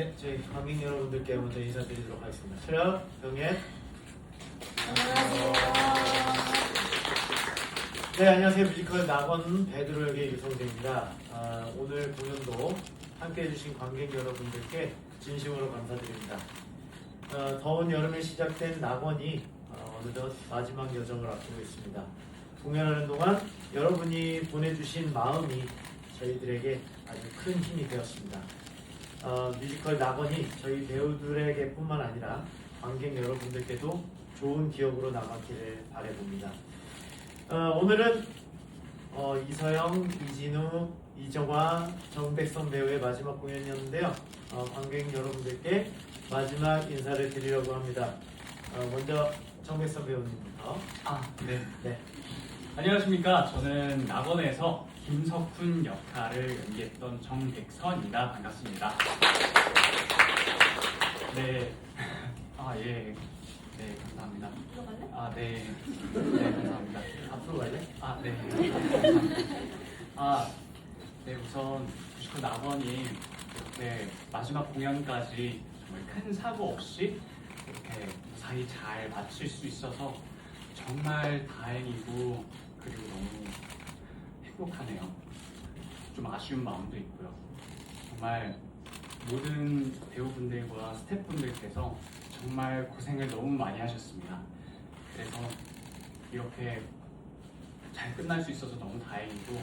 네, 저희 관객 여러분들께 먼저 인사드리도록 하겠습니다. 촬영, 병예. 네, 안녕하세요. 뮤지컬 낙원 베드로 역의 유성재입니다. 아, 오늘 공연도 함께 해주신 관객 여러분들께 진심으로 감사드립니다. 어, 더운 여름에 시작된 낙원이 어, 어느덧 마지막 여정을 앞두고 있습니다. 공연하는 동안 여러분이 보내주신 마음이 저희들에게 아주 큰 힘이 되었습니다. 어, 뮤지컬 낙원이 저희 배우들에게 뿐만 아니라 관객 여러분들께도 좋은 기억으로 남았기를 바라봅니다. 어, 오늘은 어, 이서영, 이진우, 이정화, 정백선 배우의 마지막 공연이었는데요. 어, 관객 여러분들께 마지막 인사를 드리려고 합니다. 어, 먼저 정백선 배우님부터. 아, 네. 네. 안녕하십니까. 저는 낙원에서 김석훈 역할을 연기했던 정백선입니다. 반갑습니다. 네. 아, 예. 네, 감사합니다. 들어갈래? 아, 네. 네, 감사합니다. 앞으로 갈래? 아, 네. 아, 네, 우선 뮤지컬 낙원이 이렇게 마지막 공연까지 정말 큰 사고 없이 이렇게 무사히 잘 마칠 수 있어서 정말 다행이고 그리고 너무 행복하네요. 좀 아쉬운 마음도 있고요. 정말 모든 배우분들과 스태프분들께서 정말 고생을 너무 많이 하셨습니다. 그래서 이렇게 잘 끝날 수 있어서 너무 다행이고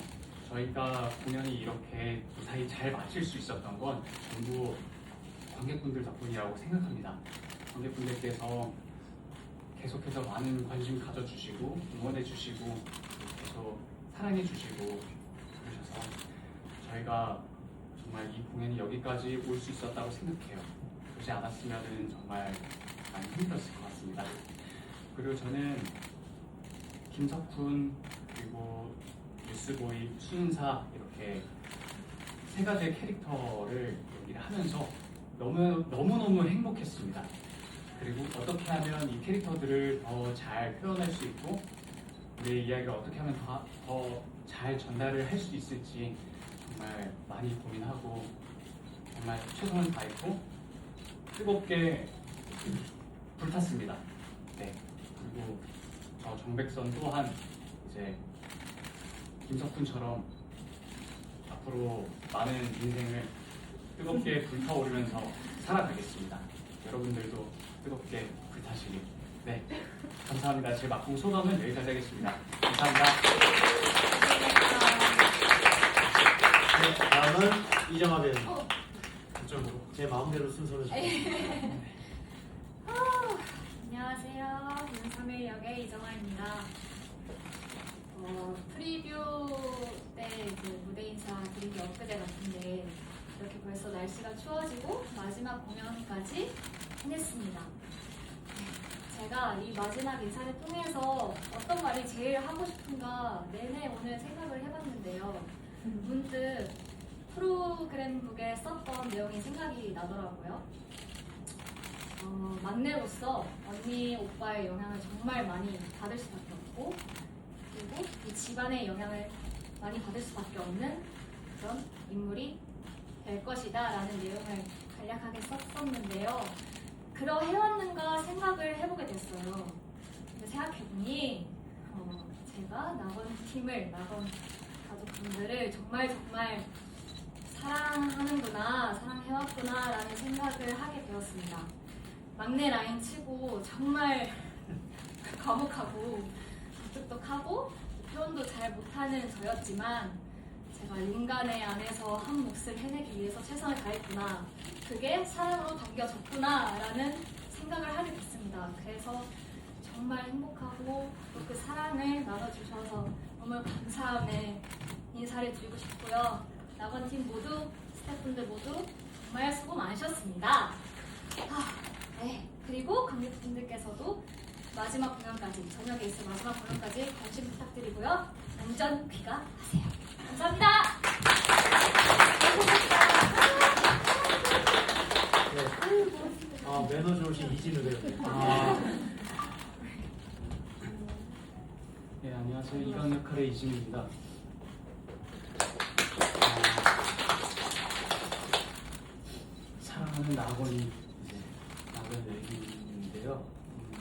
저희가 공연이 이렇게 무사히 잘 마칠 수 있었던 건 전부 관객분들 덕분이라고 생각합니다. 관객분들께서 계속해서 많은 관심 가져주시고 응원해주시고 계속 사랑해주시고 그러셔서 저희가 정말 이 공연이 여기까지 올 수 있었다고 생각해요. 그렇지 않았으면 정말 많이 힘들었을 것 같습니다. 그리고 저는 김석훈 그리고 뉴스보이 순사 이렇게 세 가지의 캐릭터를 연기를 하면서 너무 너무 너무 행복했습니다. 그리고 어떻게 하면 이 캐릭터들을 더 잘 표현할 수 있고 우리의 이야기를 어떻게 하면 더 잘 전달을 할 수 있을지 정말 많이 고민하고 정말 최선을 다했고 뜨겁게 불탔습니다. 네. 그리고 저 정백선 또한 이제 김석훈처럼 앞으로 많은 인생을 뜨겁게 불타오르면서 살아가겠습니다. 여러분들도 뜨겁게 불타시길. 네. 감사합니다. 제 막공 소감은 여기까지 하겠습니다. 감사합니다. 네, 다음은 이정화 배우님. 어. 이쪽으로. 제 마음대로 순서를 좀. 안녕하세요. 윤삼일 역의 이정아입니다. 어, 프리뷰 때 그 무대 인사 드린 게 엊그제 같은데 이렇게 벌써 날씨가 추워지고 마지막 공연까지 해냈습니다. 제가 이 마지막 인사를 통해서 어떤 말이 제일 하고 싶은가 내내 오늘 생각을 해봤는데요. 문득 프로그램북에 썼던 내용이 생각이 나더라고요. 어, 막내로서 언니, 오빠의 영향을 정말 많이 받을 수밖에 없고 그리고 이 집안의 영향을 많이 받을 수밖에 없는 그런 인물이 될 것이다 라는 내용을 간략하게 썼었는데요. 그러해왔는가 생각을 해보게 됐어요. 생각해보니 어, 제가 낙원 팀을, 낙원 가족분들을 정말 정말 사랑하는구나, 사랑해왔구나 라는 생각을 하게 되었습니다. 막내 라인 치고 정말 과묵하고 무뚝뚝하고 표현도 잘 못하는 저였지만 제가 인간의 안에서 한 몫을 해내기 위해서 최선을 다했구나 그게 사랑으로 담겨졌구나 라는 생각을 하게 됐습니다 그래서 정말 행복하고 또 그 사랑을 나눠주셔서 너무 감사함에 인사를 드리고 싶고요 낙원팀 모두 스태프분들 모두 정말 수고 많으셨습니다 아, 네. 그리고 관객분들께서도 마지막 공연까지 저녁에 있을 마지막 공연까지 관심 부탁드리고요. 안전 귀가 하세요. 감사합니다. 네. 아, 매너 좋으신 이진우 배우님. 아. 네, 안녕하세요. 이강 역할의 이진우입니다. 아, 사랑하는 낙원이 이제 낙원 얘기인데요. 음,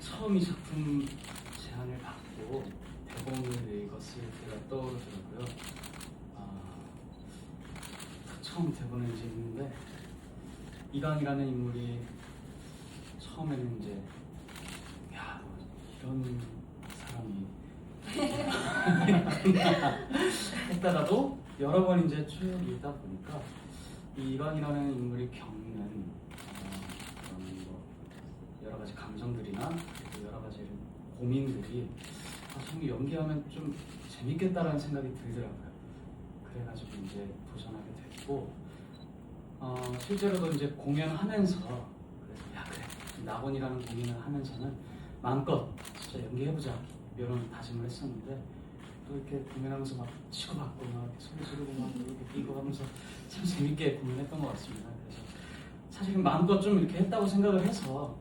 처음 이 작품 제안을 받고 대본을 읽었을 때가 떠오르더라고요. 아, 처음 대본을 이제 읽는데 이강이라는 인물이 처음에는 이제 야, 뭐 이런 사람이 했다가도 여러 번 이제 쭉 읽다 보니까 이 이강이라는 인물이 겪는 어, 그런 뭐 여러 가지 감정들이나 또 여러 가지 고민들이 아, 정말 연기하면 좀 재밌겠다라는 생각이 들더라고요. 그래가지고 이제 도전하게 됐고 어, 실제로도 이제 공연하면서 그래서 야 그래 낙원이라는 공연을 하면서는 마음껏 진짜 연기해보자 이런 다짐을 했었는데 또 이렇게 공연하면서 막 치고받고 막 이렇게 소리 지르고 막 이렇게 뛰고 하면서 참 재밌게 공연했던 것 같습니다. 그래서 사실은 마음껏 좀 이렇게 했다고 생각을 해서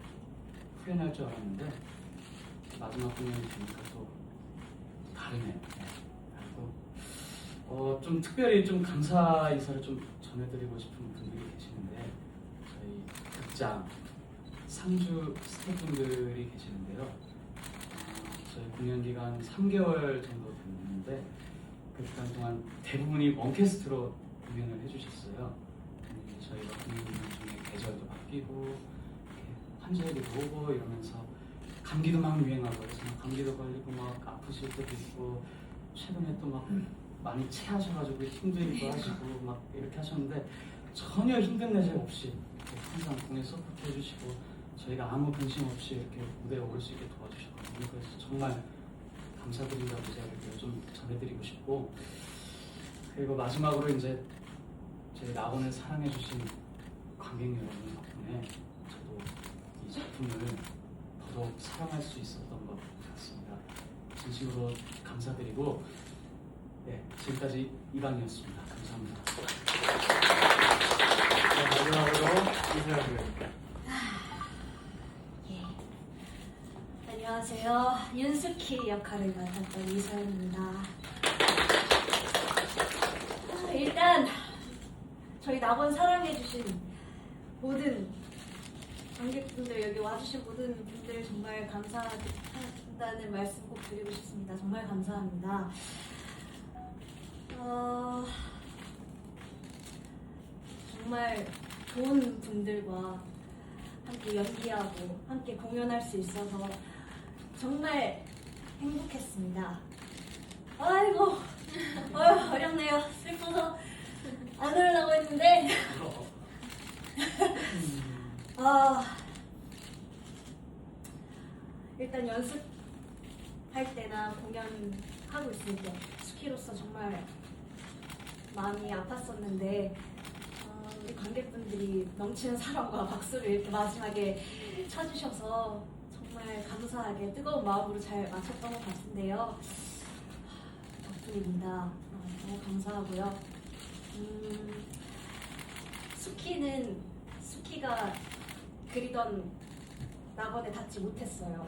후회할 줄 알았는데 마지막 공연이 되니까 또 다르네요. 네, 다르고 어, 좀 특별히 좀 감사 인사를 좀 전해드리고 싶은 분들이 계시는데 저희 극장 상주 스태프분들이 계시는데요. 어, 저희 공연 기간 3개월 정도 됐는데 그 기간 동안 대부분이 원캐스트로 공연을 해주셨어요. 음, 저희가 공연 중에 계절도 바뀌고 환자들도 오고 이러면서 감기도 막 유행하고 그래서 막 감기도 걸리고 막 아프실 때도 있고 최근에 또 막 많이 체하셔가지고 힘들기도 하시고 막 이렇게 하셨는데 전혀 힘든 내색 없이 항상 공연 서포트 해주시고 저희가 아무 근심 없이 이렇게 무대에 오를 수 있게 도와주셨거든요. 그래서 정말 감사드린다고 제가 이렇게 좀 전해드리고 싶고 그리고 마지막으로 이제 제 낙원을 사랑해주신 관객 여러분 덕분에 저도 이 작품을 더더욱 사랑할 수 있었던 것 같습니다. 진심으로 감사드리고 네, 지금까지 이강이었습니다. 감사합니다. 자, 마지막으로 이사람 배우입니다. 예. 안녕하세요. 윤스키 역할을 맡았던 이서연입니다. 아, 일단 저희 낙원 사랑해주신 분들 여기 와주신 모든 분들 정말 감사하다는 말씀 꼭 드리고 싶습니다. 정말 감사합니다. 어, 정말 좋은 분들과 함께 연기하고 함께 공연할 수 있어서 정말 행복했습니다. 아이고, 어휴, 어렵네요. 슬퍼서 안 울려고 했는데, 아, 일단 연습할 때나 공연하고 있을 때 스키로서 정말 마음이 아팠었는데, 어, 우리 관객분들이 넘치는 사랑과 박수를 이렇게 마지막에 쳐주셔서 정말 감사하게 뜨거운 마음으로 잘 마쳤던 것 같은데요. 덕분입니다. 어, 너무 감사하고요. 음, 수키는 수키가 그리던 낙원에 닿지 못했어요.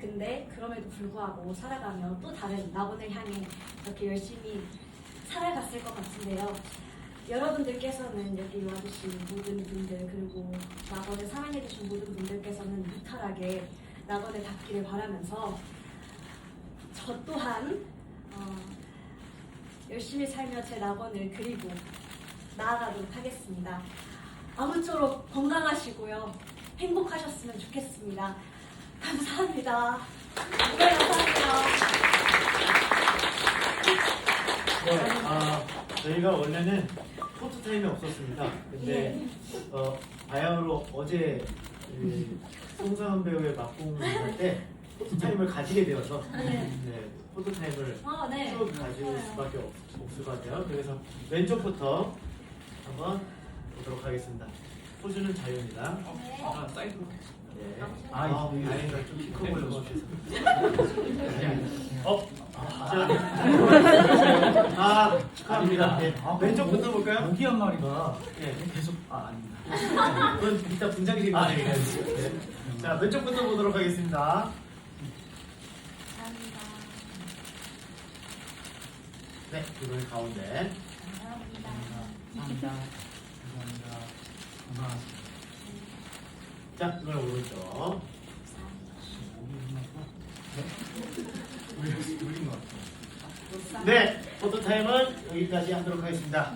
근데 그럼에도 불구하고 살아가며 또 다른 낙원을 향해 이렇게 열심히 살아갔을 것 같은데요. 여러분들께서는 여기 와주신 모든 분들 그리고 낙원을 사랑해주신 모든 분들께서는 무탈하게 낙원에 닿기를 바라면서 저 또한 어, 열심히 살며 제 낙원을 그리고 나아가도록 하겠습니다. 아무쪼록 건강하시고요. 행복하셨으면 좋겠습니다. 감사합니다. 네, 감사합니다. 네, 아, 저희가 원래는 포토 타임이 없었습니다. 근데 어, 바야흐로 어제 그 송상은 배우의 막공할 때 포토 타임을 가지게 되어서 네. 네, 포토 타임을 어, 네. 쭉 가질 수밖에 없, 없을 것 같아요. 그래서 왼쪽부터 한번 보도록 하겠습니다. 포즈는 자유입니다. 네. 아, 사이드로 네. 아, 아, 다행이다. 좀 키 커 네, 보여서. 어? 자, 아, 축하합니다. 네. 왼쪽부터 볼까요? 모기 한 마리가 네. 계속 아 아닙니다. 그건 이따 분장실에 아, 가서 네. 네. 자, 왼쪽부터 보도록 하겠습니다. 감사합니다. 네, 이번엔 가운데. 감사합니다. 감사합니다. 건강하세요. 자, 이걸 오른쪽. 네, 포토타임은 여기까지 하도록 하겠습니다.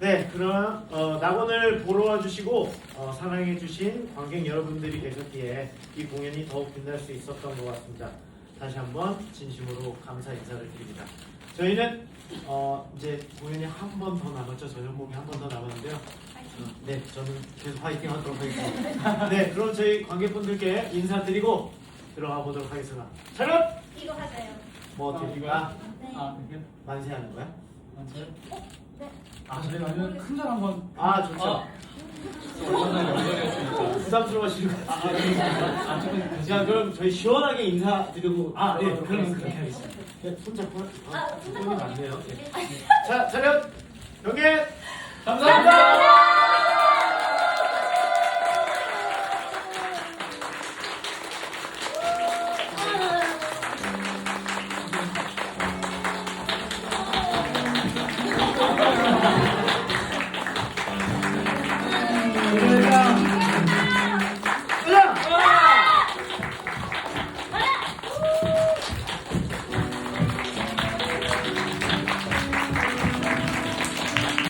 네, 그럼 어, 낙원을 보러 와주시고 어, 사랑해주신 관객 여러분들이 계셨기에 이 공연이 더욱 빛날 수 있었던 것 같습니다. 다시 한번 진심으로 감사 인사를 드립니다. 저희는 어, 이제 공연이 한 번 더 남았죠. 전현몽이 한 번 더 남았는데요. 어, 네, 저는 계속 화이팅 하도록 하겠습니다. 네, 그럼 저희 관객분들께 인사드리고 들어가 보도록 하겠습니다. 차렷! 이거 하세요. 뭐 아, 어떻게 이거요? 아, 네. 아, 그게 만세하는 거야? 맞아요? 네. 아, 저희 아니면 큰절 한번. 아, 좋죠. 아, 거 아, 아, 네. 아, 조금 자 그럼 저희 시원하게 인사드리고 아, 네, 그럼. 그렇게 하겠습니다. 네, 손잡고 아, 아, 손잡고. 손이 많네요. 네. 자 차렷 경계 감사합니다.